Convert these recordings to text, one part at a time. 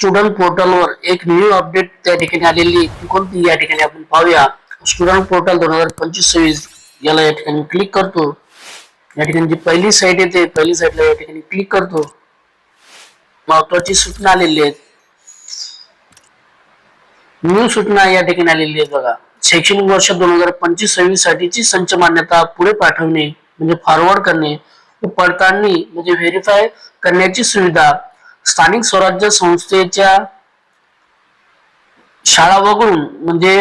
Student पोर्टलवर एक new update त्या ठिकाणी आलेली आहे. ती कोणती? या ठिकाणी आपण पाहूया. स्टुडंट पोर्टल दोन हजार पंचवीस सव्वीस याला या ठिकाणी क्लिक करतो. या ठिकाणी जी पहिली साईट येते पहिली साईटला या ठिकाणी क्लिक करतो. महत्वाची सूचना आलेली आहेत. न्यू सूचना या ठिकाणी आलेली आहे बघा. शैक्षणिक वर्ष दोन हजार पंचवीस सव्वीस साठीची संच मान्यता पुढे पाठवणे म्हणजे फॉरवर्ड करणे व पडताळणी म्हणजे व्हेरीफाय करण्याची सुविधा स्थानिक स्वराज्य संस्थेच्या शाळा वगळून म्हणजे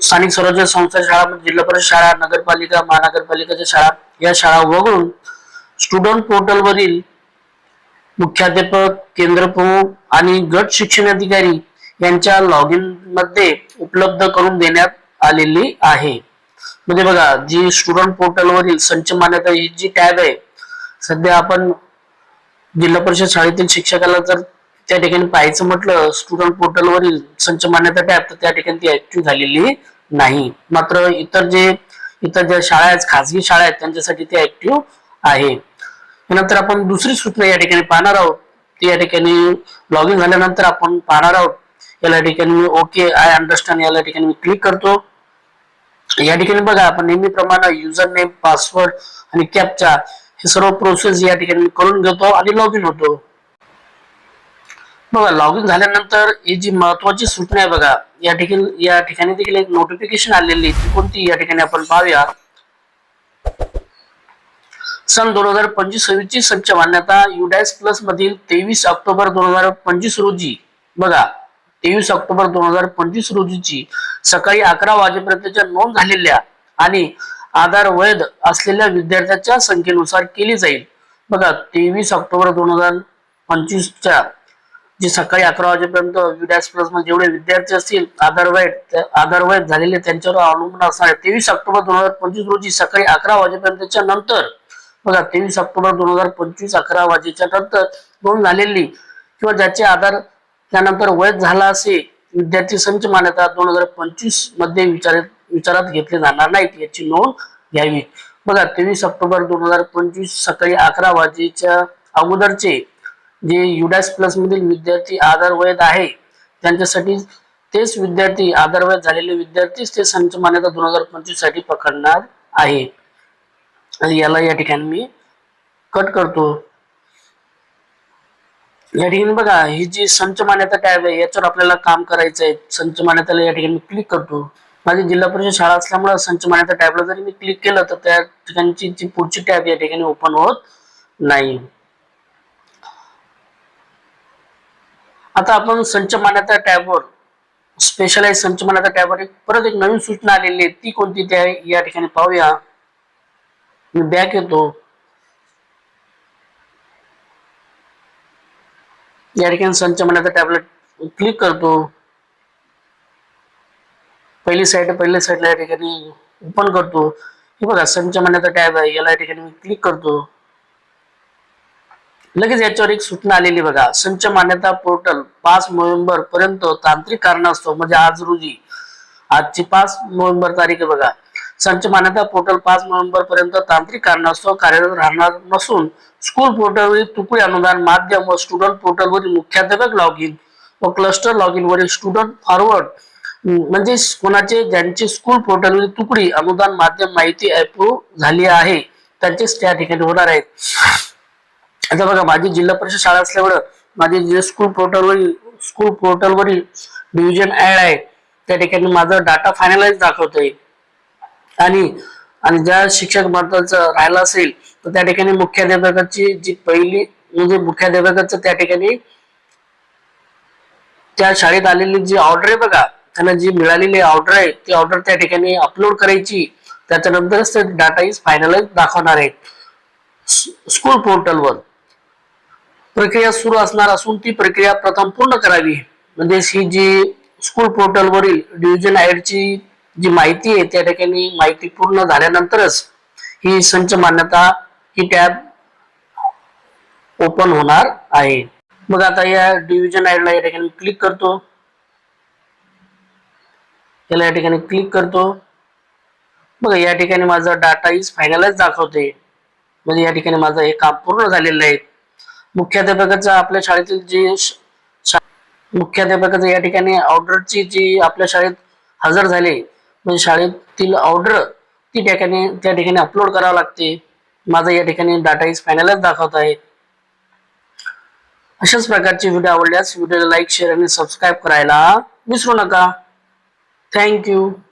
स्थानिक स्वराज्य संस्था शाळा म्हणजे जिल्हा परिषद शाळा नगरपालिका महानगरपालिकेच्या शाळा या शाळा वगळून स्टुडंट पोर्टलवरील मुख्याध्यापक केंद्र प्रमुख आणि गट शिक्षण अधिकारी यांच्या लॉग इनमध्ये उपलब्ध करून देण्यात आलेली आहे. म्हणजे बघा जी स्टुडंट पोर्टलवरील संच मान्यता ही जी टॅब आहे सध्या आपण जिल्हा परिषद शाळेतील शिक्षकाला जर त्या ठिकाणी पाहायचं म्हटलं स्टुडंट पोर्टलवरील संच मान्यता टॅब तर त्या ठिकाणी ती ऍक्टिव्ह झालेली नाही. मात्र इतर जे इतर ज्या शाळा आहेत खासगी शाळा आहेत त्यांच्यासाठी ती ऍक्टिव्ह आहे. नंतर आपण दुसरी सूचना या ठिकाणी पाहणार आहोत. ती या ठिकाणी लॉग इन झाल्यानंतर आपण पाहणार आहोत. याला ठिकाणी मी ओके आय अंडरस्टँड याला ठिकाणी मी क्लिक करतो. या ठिकाणी बघा आपण नेहमीप्रमाणे युजर नेम पासवर्ड आणि कॅपचा ही सर्व प्रोसेस या ठिकाणी मी करून घेतो. आणि लॉग इन होतो. बघा लॉग इन झाल्यानंतर ही जी महत्वाची सूचना आहे बघा या ठिकाणी या ठिकाणी देखील एक नोटिफिकेशन आलेली ती कोणती? या ठिकाणी आपण पाहूया. सन दोन हजार पंचवीस सव्वीस ची संच मान्यता युडॅस प्लस मधील तेवीस ऑक्टोबर दोन हजार पंचवीस रोजी. बघा तेवीस ऑक्टोबर दोन हजार पंचवीस रोजीची सकाळी अकरा वाजेपर्यंतच्या नोंद झालेल्या आणि आधार वैध असलेल्या विद्यार्थ्यांच्या संख्येनुसार केली जाईल. बघा तेवीस ऑक्टोबर दोन हजार पंचवीसच्या जे सकाळी अकरा वाजेपर्यंत विडॅस प्लसमध्ये जेवढे विद्यार्थी असतील आधार वैध आधार वैध झालेले त्यांच्यावर अवलंबून असणार आहे तेवीस ऑक्टोबर दोन हजार पंचवीस रोजी सकाळी अकरा वाजेपर्यंतच्या नंतर बघा तेवीस ऑक्टोबर दोन हजार पंचवीस अकरा वाजेच्या नंतर नोंद झालेली किंवा ज्याचे आधार त्यानंतर वैध झाला असे विद्यार्थी संच मान्यता दोन हजार पंचवीसमध्ये विचारात विचारात घेतले जाणार नाहीत. याची नोंद घ्यावी बघा तेवीस ऑक्टोबर दोन हजार पंचवीस सकाळी अकरा वाजेच्या अगोदरचे जे युडॅस प्लस मधील विद्यार्थी आधार वैध आहे त्यांच्यासाठी तेच विद्यार्थी आधार वैध झालेले विद्यार्थीच ते संच मान्यता दोन हजार पंचवीससाठी पकडणार आहे. आणि याला या ठिकाणी मी कट करतो. या ठिकाणी बघा ही जी संच मान्यता टॅब आहे याच्यावर आपल्याला काम करायचं आहे संच मान्यताला या ठिकाणी क्लिक करतो. माझी जिल्हा परिषद शाळा असल्यामुळे संच मान्यता टॅबला जरी मी क्लिक केलं तर त्या ठिकाणची जी पुढची टॅब या ठिकाणी ओपन होत नाही. आता आपण संच मान्यता टॅबवर स्पेशलाइज संच मान्यता टॅबवर एक परत एक नवीन सूचना आलेली आहे. ती कोणती त्या या ठिकाणी पाहूया. मी बॅक येतो. या ठिकाणी संच मान्यता टॅबलेट क्लिक करतो. पहिली साईड पहिल्या साईडला या ठिकाणी ओपन करतो. हे बघा संच मान्यता टॅब आहे याला या ठिकाणी मी क्लिक करतो. लगेच याच्यावर एक सूचना आलेली बघा. संच मान्यता पोर्टल पाच नोव्हेंबर पर्यंत तांत्रिक कारणास्तव म्हणजे आज रोजी. आजची पाच नोव्हेंबर तारीख आहे बघा. संच मान्यता पोर्टल पाच नोव्हेंबर पर्यंत तांत्रिक कारणास्तव कार्यरत राहणार नसून स्कूल पोर्टलवरील तुकडी अनुदान माध्यम व स्टुडंट पोर्टलवरील मुख्याध्यापक लॉग इन व क्लस्टर लॉग इन वरील स्टुडंट फॉरवर्ड म्हणजे कोणाचे ज्यांचे स्कूल पोर्टलवरील तुकडी अनुदान माध्यम माहिती अप्रूव्ह झाली आहे त्यांचेच त्या ठिकाणी होणार आहेत. आता बघा माझी जिल्हा परिषद शाळा असल्यामुळं माझे जे स्कूल पोर्टलवरील स्कूल पोर्टलवरील डिव्हिजन ऍड आहे त्या ठिकाणी माझा डाटा फायनलाइज दाखवतोय. आणि आणि ज्या शिक्षक महत्वाचं राहिला असेल तर त्या ठिकाणी मुख्याध्यापकाची जी पहिली म्हणजे मुख्याध्यापकाचं त्या ठिकाणी त्या शाळेत आलेली जी ऑर्डर आहे बघा त्यांना जी मिळालेली ऑर्डर आहे ती ऑर्डर त्या ठिकाणी अपलोड करायची. त्याच्यानंतरच ते डाटा इज फायनलाइज दाखवणार आहे स्कूल पोर्टलवर प्रक्रिया सुरू असणार असून ती प्रक्रिया प्रथम पूर्ण करावी. म्हणजे ही जी स्कूल पोर्टलवरील डिव्हिजन ची जी माहिती आहे त्या ठिकाणी माहिती पूर्ण झाल्यानंतरच ही संच मान्यता ही टॅब ओपन होणार आहे. मग आता या डिव्हिजन ला या ठिकाणी क्लिक करतो. त्याला या ठिकाणी क्लिक करतो. बघा या ठिकाणी माझा डाटा इज फायनलाइज दाखवते. म्हणजे या ठिकाणी माझं हे काम पूर्ण झालेलं आहे. मुख्याध्यापकाचं आपल्या शाळेतील जे मुख्याध्यापकाचं या ठिकाणी ऑर्डरची जी आपल्या शाळेत हजर झाले म्हणजे शाळेतील ऑर्डर ती ठिकाणी त्या ठिकाणी अपलोड करावं लागते. माझा या ठिकाणी डाटा इज फायनलच दाखवत आहे. अशाच प्रकारचे व्हिडिओ आवडल्यास व्हिडिओला लाईक शेअर आणि सबस्क्राईब करायला विसरू नका. Thank you.